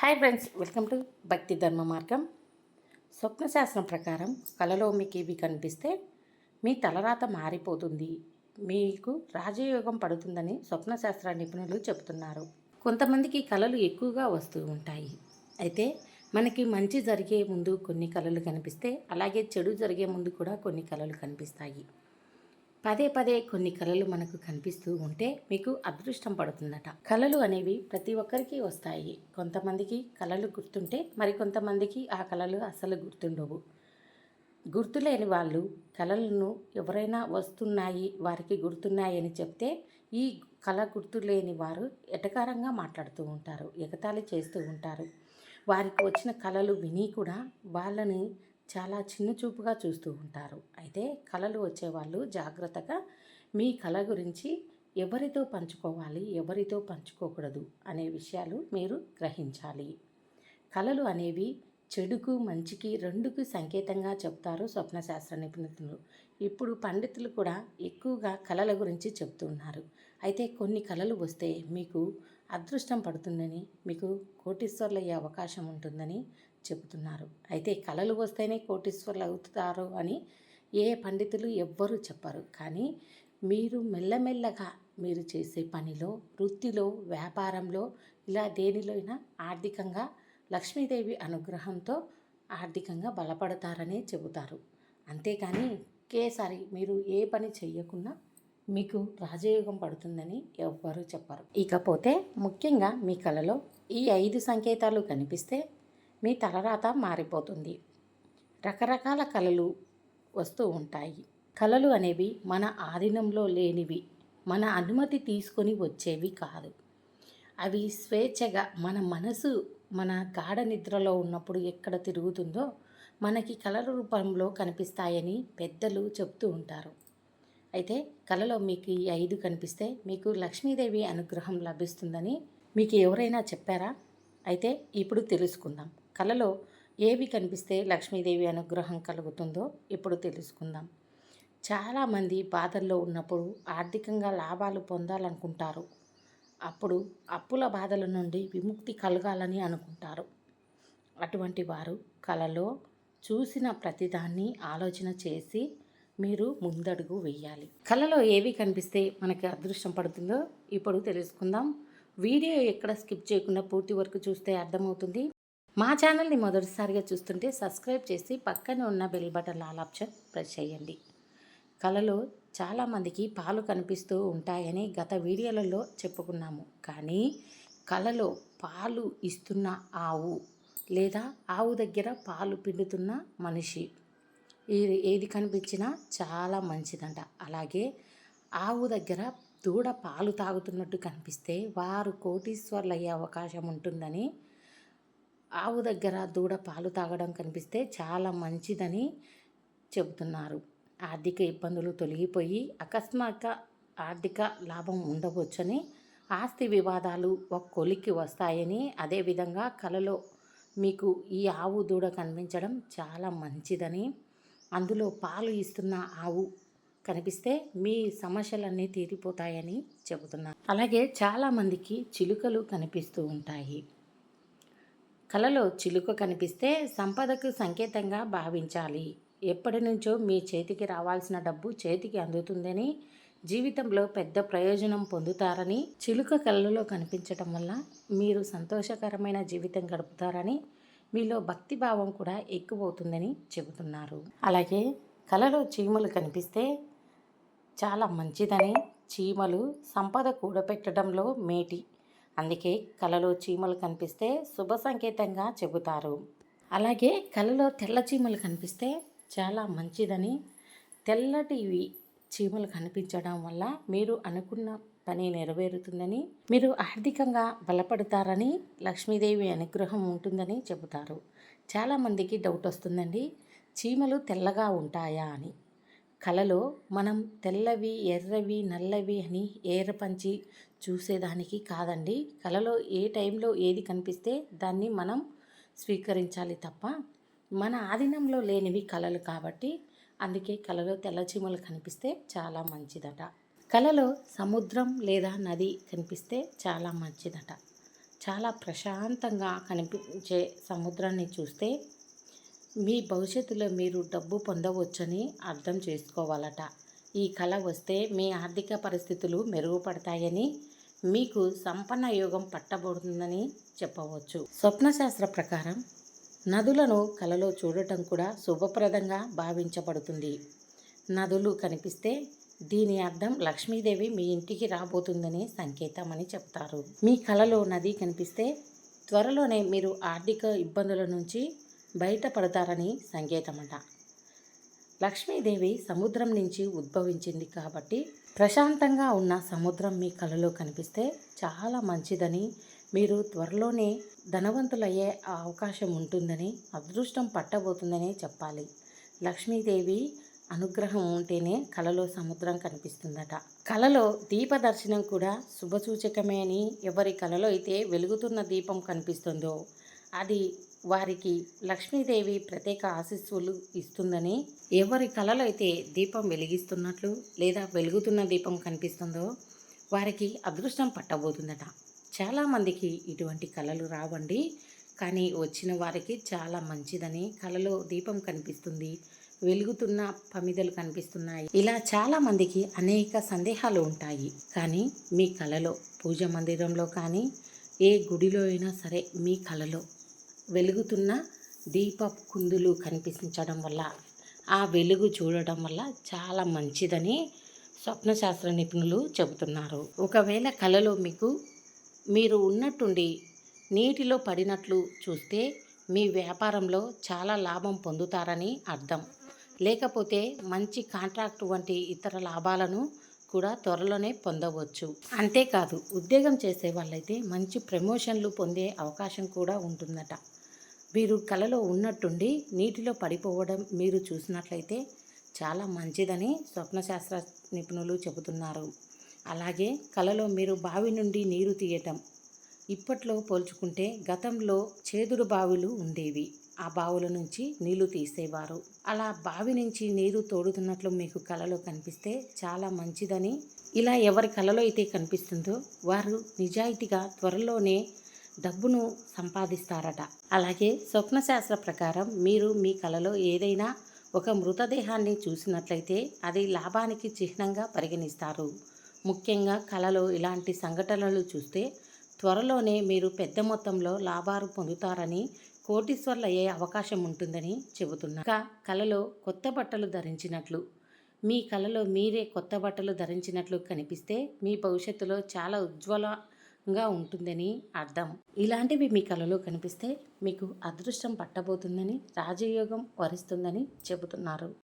Hi friends welcome to భక్తి ధర్మ మార్గం. స్వప్నశాస్త్రం ప్రకారం కలలో మీకు ఇవి కనిపిస్తే మీ తలరాత మారిపోతుంది. మీకు రాజయోగం పడుతుందని స్వప్నశాస్త్ర నిపుణులు చెబుతున్నారు. కొంతమందికి కళలు ఎక్కువగా వస్తూ ఉంటాయి. అయితే మనకి మంచి జరిగే ముందు కొన్ని కళలు కనిపిస్తే అలాగే చెడు జరిగే ముందు కూడా కొన్ని కళలు కనిపిస్తాయి. పదే పదే కొన్ని కళలు మనకు కనిపిస్తూ ఉంటే మీకు అదృష్టం పడుతుందట. కళలు అనేవి ప్రతి ఒక్కరికి వస్తాయి. కొంతమందికి కళలు గుర్తుంటే మరి కొంతమందికి ఆ కళలు అసలు గుర్తుండవు. గుర్తులేని వాళ్ళు కళలను ఎవరైనా వస్తున్నాయి వారికి గుర్తున్నాయని చెప్తే ఈ కళ గుర్తులేని వారు ఎటకారంగా మాట్లాడుతూ ఉంటారు ఎగతాళి చేస్తూ ఉంటారు. వారికి వచ్చిన కళలు విని కూడా వాళ్ళని చాలా చిన్న చూపుగా చూస్తూ ఉంటారు. అయితే కళలు వచ్చేవాళ్ళు జాగ్రత్తగా మీ కళ గురించి ఎవరితో పంచుకోవాలి ఎవరితో పంచుకోకూడదు అనే విషయాలు మీరు గ్రహించాలి. కళలు అనేవి చెడుకు మంచికి రెండుకు సంకేతంగా చెప్తారు స్వప్నశాస్త్ర నిపుణులు. ఇప్పుడు పండితులు కూడా ఎక్కువగా కళల గురించి చెప్తున్నారు అయితే కొన్ని కళలు వస్తే మీకు అదృష్టం పడుతుందని మీకు కోటీశ్వర్లు అయ్యే అవకాశం ఉంటుందని చెబుతున్నారు. అయితే కళలు వస్తేనే కోటీశ్వర్లు అవుతారు అని ఏ పండితులు ఎవ్వరూ చెప్పరు. కానీ మీరు మెల్లమెల్లగా మీరు చేసే పనిలో వృత్తిలో వ్యాపారంలో ఇలా దేనిలో అయినా ఆర్థికంగా లక్ష్మీదేవి అనుగ్రహంతో ఆర్థికంగా బలపడతారనే చెబుతారు. అంతేకాని ఒకేసారి మీరు ఏ పని చేయకుండా మీకు రాజయోగం పడుతుందని ఎవ్వరూ చెప్పరు. ఇకపోతే ముఖ్యంగా మీ కళలో ఈ ఐదు సంకేతాలు కనిపిస్తే మీ తలరాత మారిపోతుంది. రకరకాల కళలు వస్తూ ఉంటాయి. కళలు అనేవి మన ఆధీనంలో లేనివి మన అనుమతి తీసుకొని వచ్చేవి కాదు. అవి స్వేచ్ఛగా మన మనసు మన గాఢ నిద్రలో ఉన్నప్పుడు ఎక్కడ తిరుగుతుందో మనకి కళల రూపంలో కనిపిస్తాయని పెద్దలు చెప్తూ ఉంటారు. అయితే కలలో మీకు ఈ ఐదు కనిపిస్తే మీకు లక్ష్మీదేవి అనుగ్రహం లభిస్తుందని మీకు ఎవరైనా చెప్పారా? అయితే ఇప్పుడు తెలుసుకుందాం. కలలో ఏవి కనిపిస్తే లక్ష్మీదేవి అనుగ్రహం కలుగుతుందో ఇప్పుడు తెలుసుకుందాం. చాలామంది బాధల్లో ఉన్నప్పుడు ఆర్థికంగా లాభాలు పొందాలనుకుంటారు. అప్పుడు అప్పుల బాధల నుండి విముక్తి కలగాలని అనుకుంటారు. అటువంటి వారు కలలో చూసిన ప్రతిదాన్ని ఆలోచన చేసి మీరు ముందడుగు వేయాలి. కళలో ఏవి కనిపిస్తే మనకి అదృష్టం పడుతుందో ఇప్పుడు తెలుసుకుందాం. వీడియో ఎక్కడ స్కిప్ చేయకుండా పూర్తి వరకు చూస్తే అర్థమవుతుంది. మా ఛానల్ని మొదటిసారిగా చూస్తుంటే సబ్స్క్రైబ్ చేసి పక్కనే ఉన్న bell button all option press చేయండి. కళలో చాలామందికి పాలు కనిపిస్తూ ఉంటాయని గత వీడియోలలో చెప్పుకున్నాము. కానీ కళలో పాలు ఇస్తున్న ఆవు లేదా ఆవు దగ్గర పాలు పిండుతున్న మనిషి ఇది ఏది కనిపించినా చాలా మంచిదంట. అలాగే ఆవు దగ్గర దూడ పాలు తాగుతున్నట్టు కనిపిస్తే వారు కోటీశ్వర్లు అయ్యే అవకాశం ఉంటుందని ఆవు దగ్గర దూడ పాలు తాగడం కనిపిస్తే చాలా మంచిదని చెబుతున్నారు. ఆర్థిక ఇబ్బందులు తొలగిపోయి అకస్మాత్క ఆర్థిక లాభం ఉండవచ్చని ఆస్తి వివాదాలు ఒక కొలిక్కి వస్తాయని అదేవిధంగా కలలో మీకు ఈ ఆవు దూడ కనిపించడం చాలా మంచిదని అందులో పాలు ఇస్తున్న ఆవు కనిపిస్తే మీ సమస్యలన్నీ తీరిపోతాయని చెబుతున్నారు అలాగే చాలామందికి చిలుకలు కనిపిస్తూ ఉంటాయి. కలలో చిలుక కనిపిస్తే సంపదకు సంకేతంగా భావించాలి. ఎప్పటి నుంచో మీ చేతికి రావాల్సిన డబ్బు చేతికి అందుతుందని జీవితంలో పెద్ద ప్రయోజనం పొందుతారని చిలుక కళ్ళలో కనిపించటం వల్ల మీరు సంతోషకరమైన జీవితం గడుపుతారని మీలో భక్తి భావం కూడా ఎక్కువవుతుందని చెబుతున్నారు. అలాగే కలలో చీమలు కనిపిస్తే చాలా మంచిదని చీమలు సంపద కూడబెట్టడంలో మేటి. అందుకే కలలో చీమలు కనిపిస్తే శుభ సంకేతంగా చెబుతారు. అలాగే కలలో తెల్ల చీమలు కనిపిస్తే చాలా మంచిదని తెల్లటివి చీమలు కనిపించడం వల్ల మీరు అనుకున్న పని నెరవేరుతుందని మీరు ఆర్థికంగా బలపడతారని లక్ష్మీదేవి అనుగ్రహం ఉంటుందని చెబుతారు. చాలామందికి డౌట్ వస్తుందండి చీమలు తెల్లగా ఉంటాయా అని. కలలో మనం తెల్లవి ఎర్రవి నల్లవి అని ఏరపంచి చూసేదానికి కాదండి. కలలో ఏ టైంలో ఏది కనిపిస్తే దాన్ని మనం స్వీకరించాలి తప్ప మన ఆధీనంలో లేనివి కళలు కాబట్టి అందుకే కళలో తెల్ల చీమలు కనిపిస్తే చాలా మంచిదట. కలలో సముద్రం లేదా నది కనిపిస్తే చాలా మంచిదట. చాలా ప్రశాంతంగా కనిపించే సముద్రాన్ని చూస్తే మీ భవిష్యత్తులో మీరు డబ్బు పొందవచ్చని అర్థం చేసుకోవాలట. ఈ కళ వస్తే మీ ఆర్థిక పరిస్థితులు మెరుగుపడతాయని మీకు సంపన్న యోగం పట్టబడుతుందని చెప్పవచ్చు. స్వప్నశాస్త్ర ప్రకారం నదులను కలలో చూడటం కూడా శుభప్రదంగా భావించబడుతుంది. నదులు కనిపిస్తే దీని అర్థం లక్ష్మీదేవి మీ ఇంటికి రాబోతుందనే సంకేతం అని చెప్తారు. మీ కలలో నది కనిపిస్తే త్వరలోనే మీరు ఆర్థిక ఇబ్బందుల నుంచి బయటపడతారని సంకేతమట. లక్ష్మీదేవి సముద్రం నుంచి ఉద్భవించింది కాబట్టి ప్రశాంతంగా ఉన్న సముద్రం మీ కలలో కనిపిస్తే చాలా మంచిదని మీరు త్వరలోనే ధనవంతులయ్యే అవకాశం ఉంటుందని అదృష్టం పట్టబోతుందని చెప్పాలి. లక్ష్మీదేవి అనుగ్రహం ఉంటేనే కలలో సముద్రం కనిపిస్తుందట. కలలో దీప దర్శనం కూడా శుభసూచకమే అని ఎవరి కలలో అయితే వెలుగుతున్న దీపం కనిపిస్తుందో అది వారికి లక్ష్మీదేవి ప్రత్యేక ఆశీస్సులు ఇస్తుందని ఎవరి కలలో అయితే దీపం వెలిగిస్తున్నట్లు లేదా వెలుగుతున్న దీపం కనిపిస్తుందో వారికి అదృష్టం పట్టబోతుందట. చాలామందికి ఇటువంటి కళలు రావండి. కానీ వచ్చిన వారికి చాలా మంచిదని కళలో దీపం కనిపిస్తుంది వెలుగుతున్న పమిదలు కనిపిస్తున్నాయి. ఇలా చాలా మందికి అనేక సందేహాలు ఉంటాయి. కానీ మీ కళలో పూజ మందిరంలో కానీ ఏ గుడిలో అయినా సరే మీ కళలో వెలుగుతున్న దీప కుందులు కనిపించడం వల్ల ఆ వెలుగు చూడడం వల్ల చాలా మంచిదని స్వప్నశాస్త్ర నిపుణులు చెబుతున్నారు. ఒకవేళ కళలో మీకు మీరు ఉన్నట్టుండి నీటిలో పడినట్లు చూస్తే మీ వ్యాపారంలో చాలా లాభం పొందుతారని అర్థం. లేకపోతే మంచి కాంట్రాక్ట్ వంటి ఇతర లాభాలను కూడా త్వరలోనే పొందవచ్చు. అంతేకాదు ఉద్యోగం చేసే వాళ్ళైతే మంచి ప్రమోషన్లు పొందే అవకాశం కూడా ఉంటుందట. మీరు కలలో ఉన్నట్టుండి నీటిలో పడిపోవడం మీరు చూసినట్లయితే చాలా మంచిదని స్వప్నశాస్త్ర నిపుణులు చెబుతున్నారు. అలాగే కలలో మీరు బావి నుండి నీరు తీయటం ఇప్పట్లో పోల్చుకుంటే గతంలో చేదుడు బావులు ఉండేవి. ఆ బావుల నుంచి నీళ్ళు తీసేవారు. అలా బావి నుంచి నీరు తోడుతున్నట్లు మీకు కలలో కనిపిస్తే చాలా మంచిదని ఇలా ఎవరి కలలో అయితే కనిపిస్తుందో వారు నిజాయితీగా త్వరలోనే డబ్బును సంపాదిస్తారట. అలాగే స్వప్నశాస్త్ర ప్రకారం మీరు మీ కలలో ఏదైనా ఒక మృతదేహాన్ని చూసినట్లయితే అది లాభానికి చిహ్నంగా పరిగణిస్తారు. ముఖ్యంగా కళలో ఇలాంటి సంఘటనలు చూస్తే త్వరలోనే మీరు పెద్ద మొత్తంలో లాభాలు పొందుతారని కోటీశ్వర్లు అయ్యే అవకాశం ఉంటుందని చెబుతున్నారు కలలో కొత్త బట్టలు ధరించినట్లు మీ కలలో మీరే కొత్త బట్టలు ధరించినట్లు కనిపిస్తే మీ భవిష్యత్తులో చాలా ఉజ్వలంగా ఉంటుందని అర్థం. ఇలాంటివి మీ కలలో కనిపిస్తే మీకు అదృష్టం పట్టబోతుందని రాజయోగం వరిస్తుందని చెబుతున్నారు.